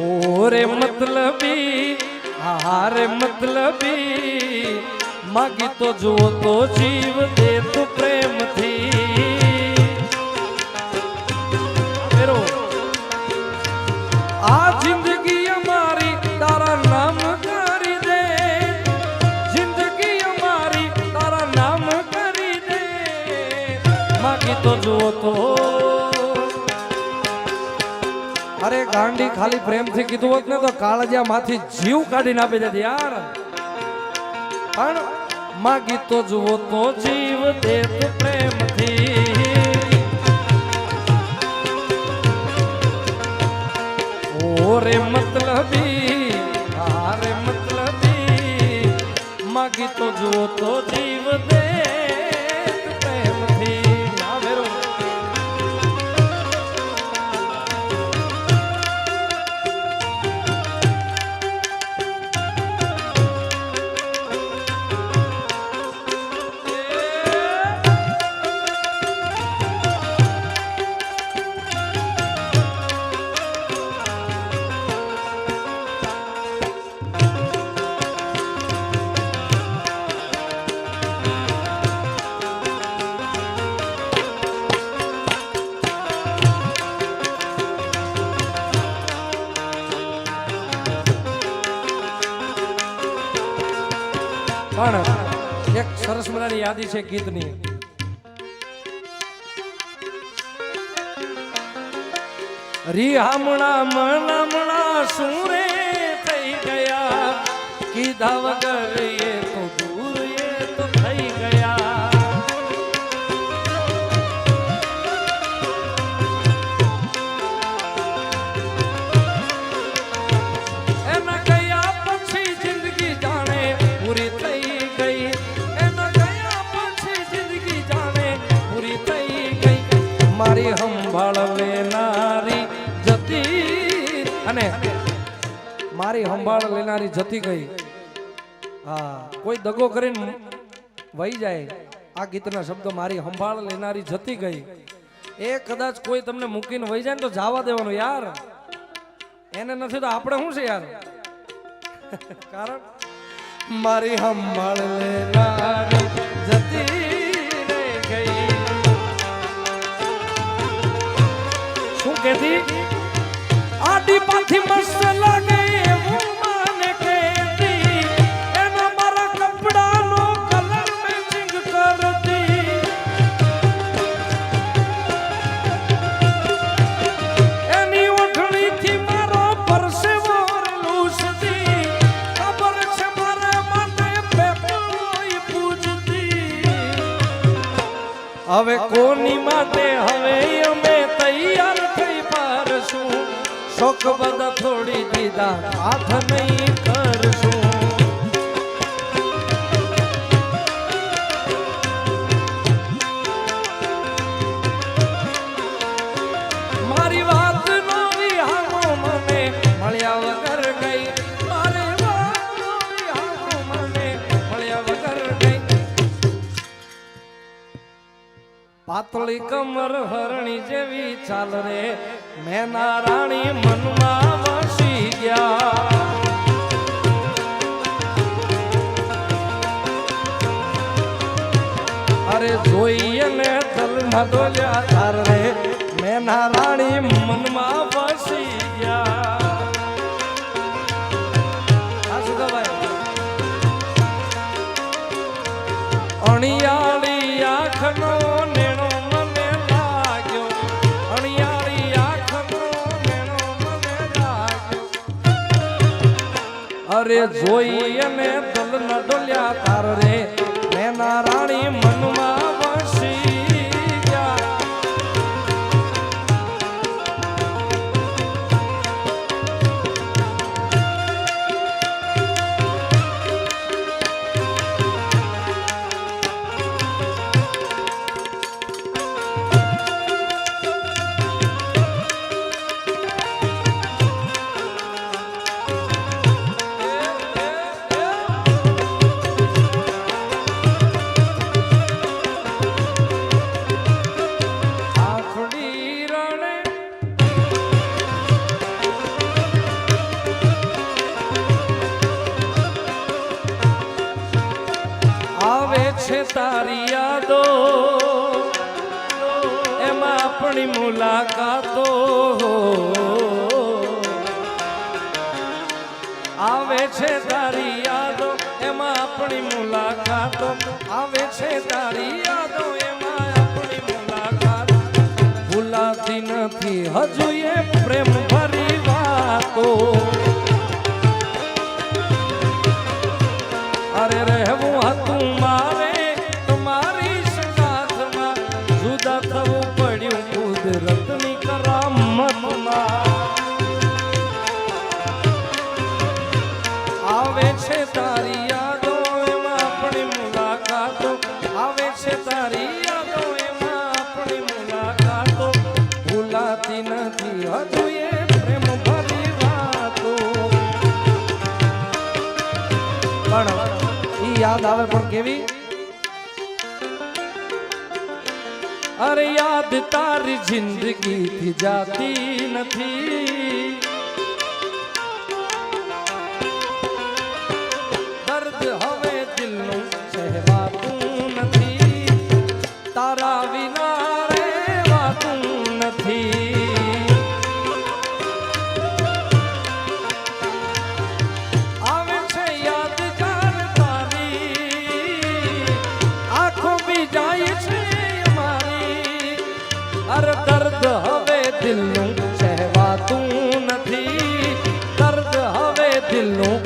ઓરે મતલબી હારે મતલબી માગી તો જુઓ તો જીવ દે તું પ્રેમથી અરે ગાંડી ખાલી પ્રેમથી કીધું હોત ને તો કાળજા માંથી જીવ કાઢી નાખી દેતી યાર. પણ માગી તો જુઓ તો જીવ દેત પ્રેમથી. ઓરે મતલબી મતલબી માગી તો જુઓ તો જીવ પણ એક સરસ મજાની યાદી છે ગીતની. રી હમણાં મનામણા શું રે થઈ ગયા? કીધા વગર મારી સંભાળ લેનારી જતી. અને મારી સંભાળ લેનારી જતી ગઈ. હા. કોઈ દગો કરીને વહી જાય આ ગીતના શબ્દ મારી સંભાળ લેનારી જતી ગઈ. એ કદાચ કોઈ તમને મૂકીને વહી જાય ને તો જવા દેવાનું યાર. એને નથી તો આપણે શું છે યાર? કારણ મારી સંભાળ લેનારી જતી કહેતી આડી પાથી લાગે એના મારા કપડાનો કલર મેચિંગ કરતી. એની ઓઢણીથી મારો પરસેવો લૂસતી. ખબર છે મારે પૂજતી. હવે કોની માટે હવે અમે તૈયાર શોખ બધા થોડી દીધા હાથ નહીં કરશું. પાતળી કમર હરણી જેવી ચાલ રે. મેના નારાણી મનમાં વસી ગયા. અરે જોઈએ ને તલ ના દોલ્યા તારે. મેં નારાણી રાણી મનમાં વસી અરે જોઈ અને દલ ન ડોલ્યા તાર રે. મેના રાણી મનમાં તારી યાદો એમાં આપણી મુલાકાતો. આવે છે તારી યાદો, એમાં આપણી મુલાકાતો. આવે છે તારી યાદો, એમાં આપણી મુલાકાત. ભૂલાતી નથી, હજુ એ પ્રેમ ભરી યાદ આવે પણ કેવી? અરે યાદ તારી જિંદગી જાતી નથી. દર્દ હવે દિલનું સહેવાતું નથી. દર્દ હવે દિલનું